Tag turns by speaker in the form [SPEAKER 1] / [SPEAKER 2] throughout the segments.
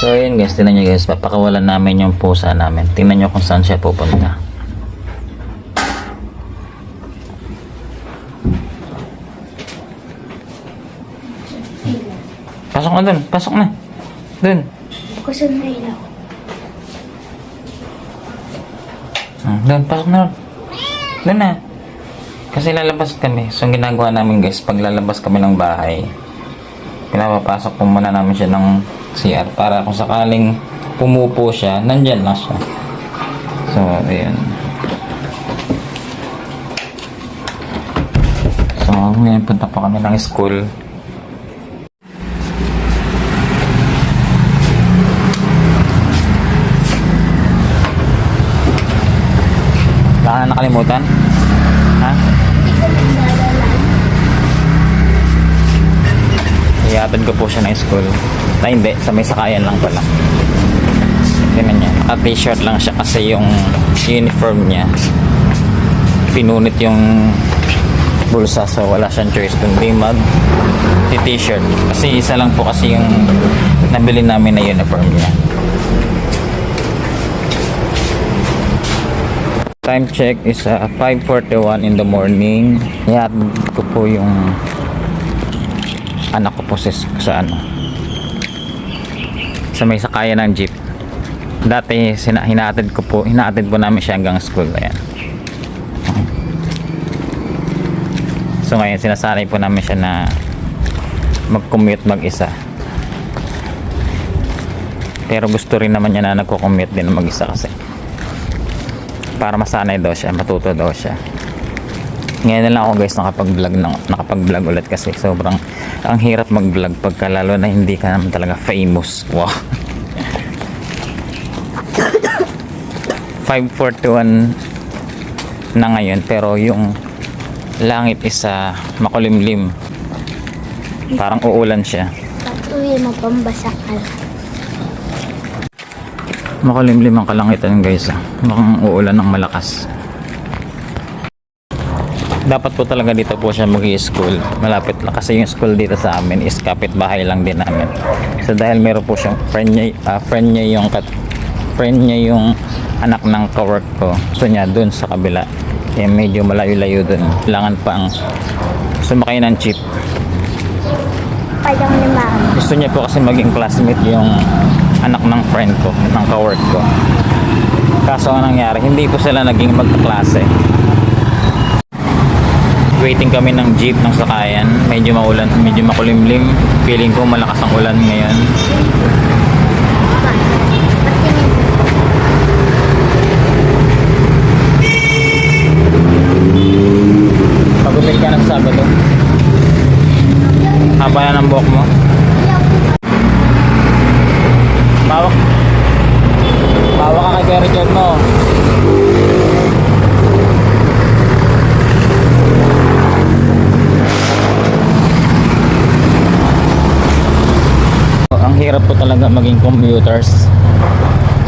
[SPEAKER 1] So yun guys, tingnan nyo guys, papakawalan namin yung pusa namin. Tingnan nyo kung saan siya pupunta. Pasok na dun, pasok na. Dun.
[SPEAKER 2] Bukasan na ilaw.
[SPEAKER 1] Hmm, Dun, pasok na dun. Dun na. Kasi lalabas kami. So ang ginagawa namin guys, pag lalabas kami ng bahay, pinapapasok po muna namin siya ng CR para kung sakaling pumupo siya, nandyan lang siya. So, ayun. So, ngayon punta pa kami ng school. Ka na nakalimutan? Iatid ko po siya ng school. Na hindi, sa may sakayan lang pala. Tingnan niya. Naka-t-shirt lang siya kasi yung uniform niya. Pinunit yung bulsa so wala siyang choice kundi mag t-shirt. Kasi isa lang po kasi yung nabili namin na uniform niya. Time check is uh, 5.41 in the morning. Iatid ko po yung anak ko po sa, sa ano sa may sakayan ng jeep. Dati sina, hinatid ko po hinatid po namin siya hanggang school ayan. So ngayon sinasanay po namin siya na mag commute mag isa pero gusto rin naman niya na nagko-commute din mag isa kasi para masanay daw siya matuto daw siya ngayon na lang ako guys nakapag-vlog na, nakapag-vlog ulit kasi sobrang ang hirap mag-vlog pagka lalo na hindi ka naman talaga famous. Wow. 541 na ngayon pero yung langit is ah, makulimlim. Parang uulan siya.
[SPEAKER 2] Uwi mo, pambasa ka.
[SPEAKER 1] Makulimlim ang kalangitan guys. ah. Mukhang uulan ng malakas. Dapat po talaga dito po siya mag school Malapit lang kasi yung school dito sa amin is kapitbahay lang din namin. So dahil meron po siyang friend niya, ah, friend niya yung kat, friend niya yung anak ng kawork ko. So niya dun sa kabila. Eh medyo malayo-layo dun. Kailangan pang sumakay ng jeep.
[SPEAKER 2] Padang ni mama.
[SPEAKER 1] Gusto niya po kasi maging classmate yung anak ng friend ko, ng kawork ko. Kaso ang nangyari, hindi po sila naging magkaklase. Waiting kami ng jeep ng sakayan. Medyo maulan, medyo makulimlim. Feeling ko malakas ang ulan ngayon. Pagupit ka ng Sabado. Haba na ng buhok mo. Bawak. Bawak ka kay Kuya Richard mo. Ang hirap po talaga maging commuters.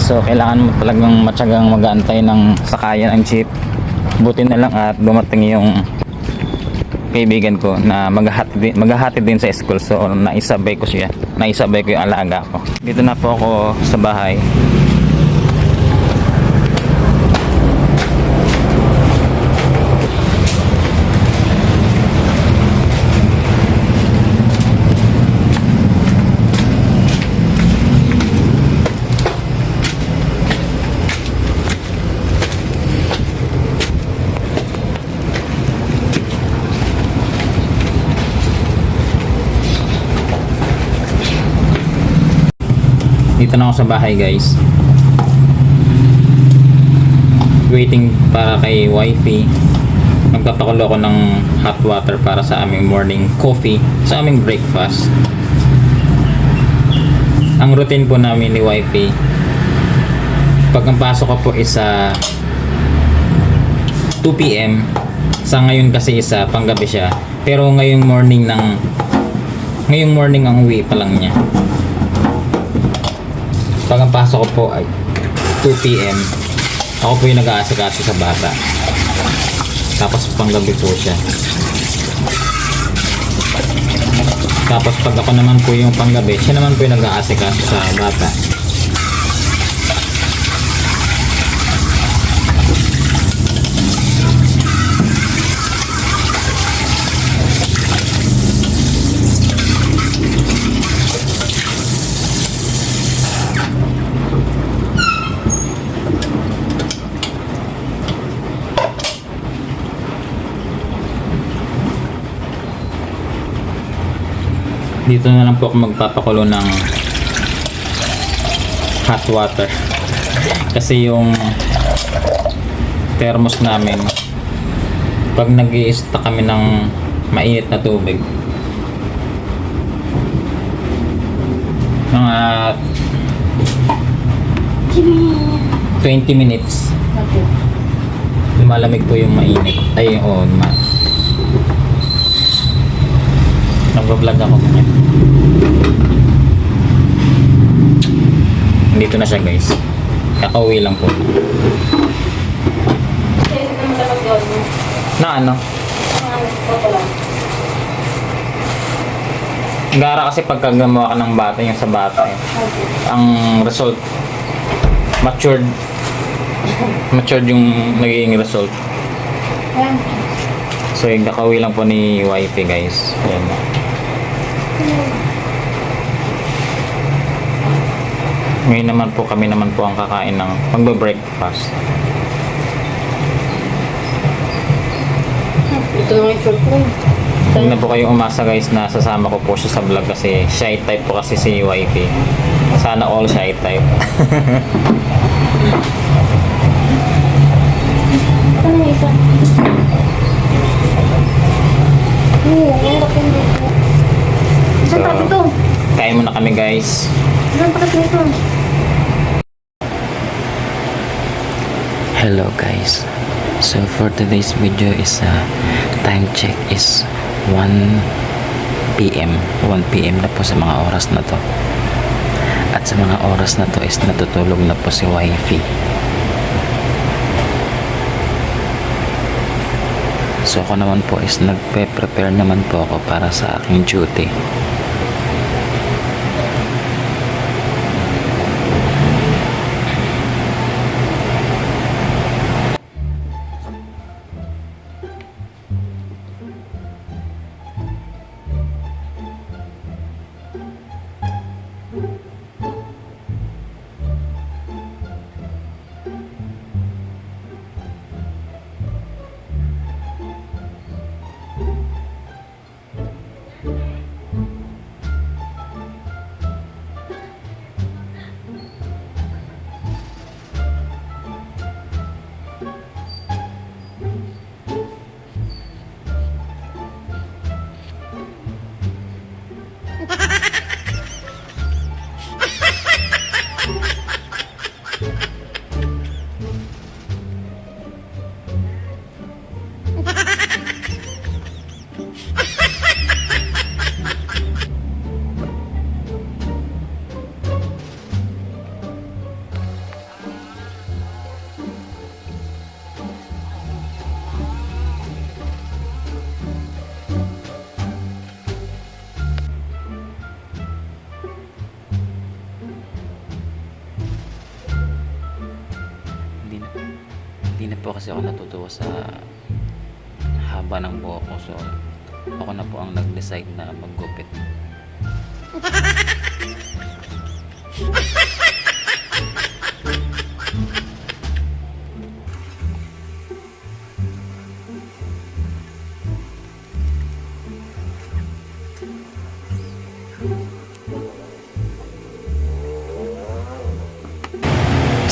[SPEAKER 1] So, kailangan mo talagang matyagang mag-aantay ng sakayan ng jeep. Buti na lang at dumating yung kaibigan ko na maghahatid din, maghahatid din sa school. So, naisabay ko siya. Naisabay ko yung alaga ko. Dito na po ako sa bahay. Dito na ako sa bahay guys. Waiting para kay wifey. Magpapakulo ako ng hot water para sa aming morning coffee, sa aming breakfast. Ang routine po namin ni wifey, pag ang pasok ko po is sa 2 p.m. Sa ngayon kasi isa panggabi siya. Pero ngayong morning ng ngayong morning ang uwi pa lang niya. Pag ang pasok ko po ay 2 p.m. Ako po yung nag-aasikaso sa bata. Tapos panggabi po siya. Tapos pag ako naman po yung panggabi, siya naman po yung nag-aasikaso sa bata. Dito na lang po ako magpapakulo ng hot water. Kasi yung thermos namin, pag nag stock kami ng mainit na tubig, mga 20 minutes, lumalamig po yung mainit. Ay, oo, ma Nagbablog ako ngayon. Dito na siya guys. Kakauwi lang po. Na ano? Gara kasi pagka gumawa ka ng bata yung sa bata eh. Ang result matured matured yung nagiging result. So yung kakauwi lang po ni wifey guys. Ayan. Ngayon naman po kami naman po ang kakain ng magbe-breakfast.
[SPEAKER 3] Ito na yung short mo.
[SPEAKER 1] Huwag na po kayong umasa guys na sasama ko po siya sa vlog kasi shy type po kasi si wifey. Sana all shy type.
[SPEAKER 2] Ano isa? Ang laki nito. Saan
[SPEAKER 1] So-? Kain muna kami guys.
[SPEAKER 4] Hello guys. So for today's video is uh, time check is 1 PM. 1 PM na po sa mga oras na to. At sa mga oras na to is natutulog na po si wifey. So ako naman po is nagpe-prepare naman po ako para sa aking duty. Kasi ako natutuwa sa haba ng buhok ko. So, ako na po ang nag-decide na maggupit.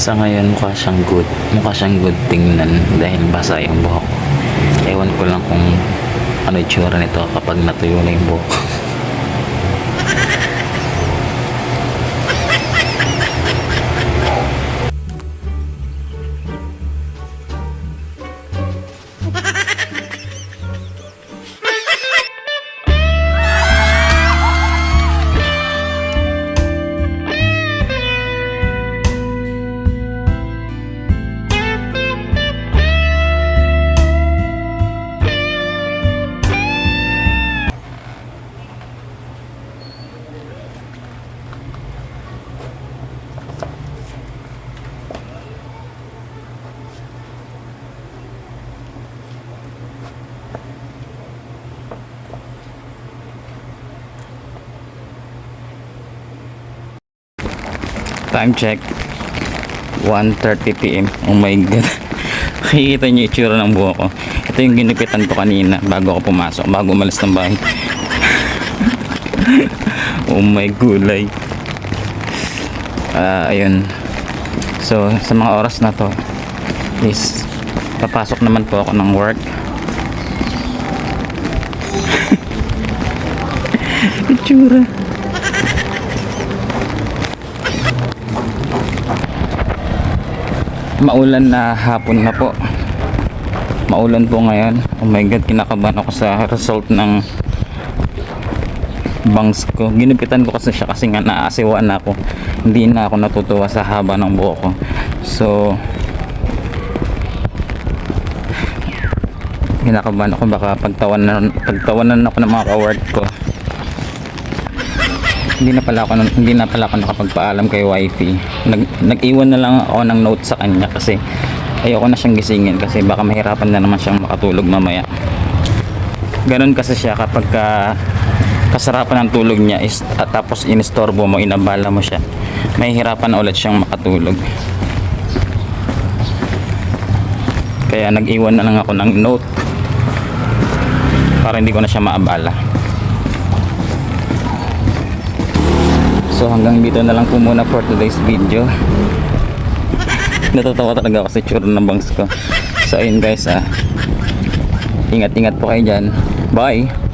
[SPEAKER 4] Sa ngayon mukha siyang good. Mukha siyang good tingnan dahil basa yung buhok. Ewan ko lang kung ano itsura nito kapag natuyo na yung buhok.
[SPEAKER 1] Time check. 1.30 p.m. Oh my God. Nakikita niyo itsura ng buhok ko. Ito yung ginupitan ko kanina bago ako pumasok, bago umalis ng bahay. oh my gulay. Ah, ayun. So, sa mga oras na to is papasok naman po ako ng work. Itsura. Maulan na hapon na po. Maulan po ngayon. Oh my god, kinakabahan ako sa result ng bangs ko. Ginupitan ko kasi siya kasi nga naasiwa na ako. Hindi na ako natutuwa sa haba ng buhok ko. So, kinakabahan ako baka pagtawanan pagtawanan ako ng mga ka-work ko hindi na pala ako hindi na pala ako nakapagpaalam kay wifey. Nag, nag-iwan na lang ako ng note sa kanya kasi ayoko na siyang gisingin kasi baka mahirapan na naman siyang makatulog mamaya. Ganun kasi siya kapag ka, kasarapan ng tulog niya is, at tapos inistorbo mo inabala mo siya mahihirapan ulit siyang makatulog. Kaya nag-iwan na lang ako ng note para hindi ko na siya maabala so hanggang dito na lang po muna for today's video. Natatawa talaga sa tsura ng bangs ko. So ayun guys ah. Ingat ingat po kayo dyan. Bye